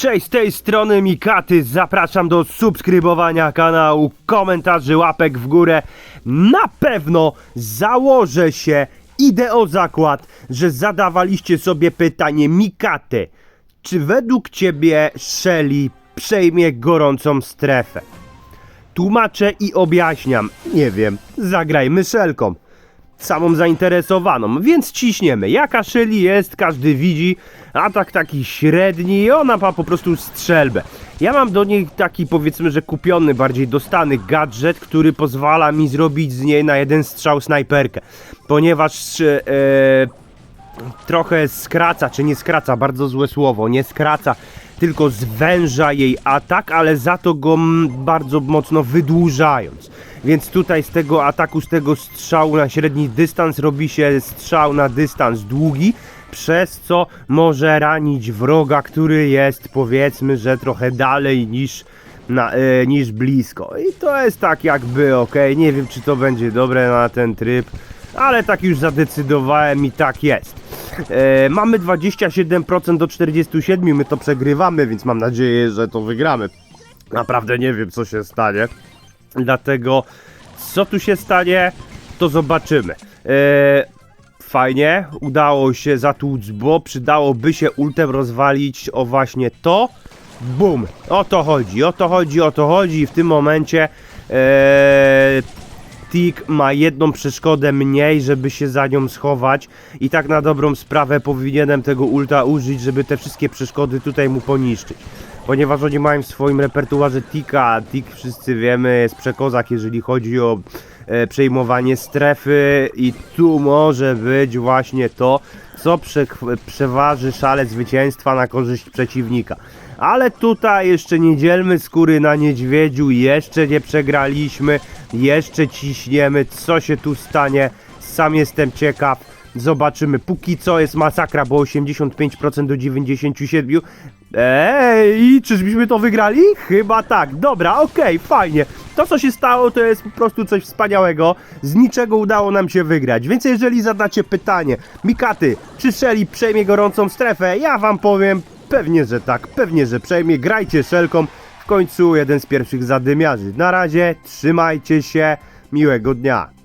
Cześć, z tej strony Mikaty, zapraszam do subskrybowania kanału, komentarzy, łapek w górę. Na pewno założę się, idę o zakład, że zadawaliście sobie pytanie Mikaty, czy według ciebie Shelly przejmie gorącą strefę? Tłumaczę i objaśniam, nie wiem, zagrajmy szelką samą zainteresowaną, więc ciśniemy. Jaka Shelly jest, każdy widzi, atak taki średni i ona ma po prostu strzelbę. Ja mam do niej taki powiedzmy, że kupiony, bardziej dostany gadżet, który pozwala mi zrobić z niej na jeden strzał snajperkę, ponieważ e, trochę skraca, czy nie skraca, bardzo złe słowo, nie skraca, tylko zwęża jej atak, ale za to go bardzo mocno wydłużając. Więc tutaj z tego ataku, z tego strzału na średni dystans robi się strzał na dystans długi, przez co może ranić wroga, który jest powiedzmy, że trochę dalej niż na, e, niż blisko. I to jest tak jakby ok. Nie wiem, czy to będzie dobre na ten tryb, ale tak już zadecydowałem i tak jest. E, mamy 27% do 47, my to przegrywamy, więc mam nadzieję, że to wygramy. Naprawdę nie wiem, co się stanie. Dlatego, co tu się stanie, to zobaczymy. E, fajnie, udało się zatłuc, bo przydałoby się ultem rozwalić o właśnie to. Bum! O to chodzi, o to chodzi, o to chodzi. W tym momencie e, Tik ma jedną przeszkodę mniej, żeby się za nią schować i tak na dobrą sprawę powinienem tego ulta użyć, żeby te wszystkie przeszkody tutaj mu poniszczyć. Ponieważ oni mają w swoim repertuarze Tika, Tik wszyscy wiemy jest przekozak, jeżeli chodzi o przejmowanie strefy i tu może być właśnie to, co prze, przeważy szale zwycięstwa na korzyść przeciwnika. Ale tutaj jeszcze nie dzielmy skóry na niedźwiedziu, jeszcze nie przegraliśmy, jeszcze ciśniemy, co się tu stanie, sam jestem ciekaw. Zobaczymy, póki co jest masakra, bo 85% do 97%. Ej, czyżbyśmy to wygrali? Chyba tak. Dobra, okej, fajnie. To, co się stało, to jest po prostu coś wspaniałego. Z niczego udało nam się wygrać. Więc jeżeli zadacie pytanie, Mikaty, czy Shelly przejmie gorącą strefę? Ja wam powiem, pewnie, że tak, pewnie, że przejmie. Grajcie szelką. W końcu jeden z pierwszych zadymiarzy. Na razie, trzymajcie się, miłego dnia.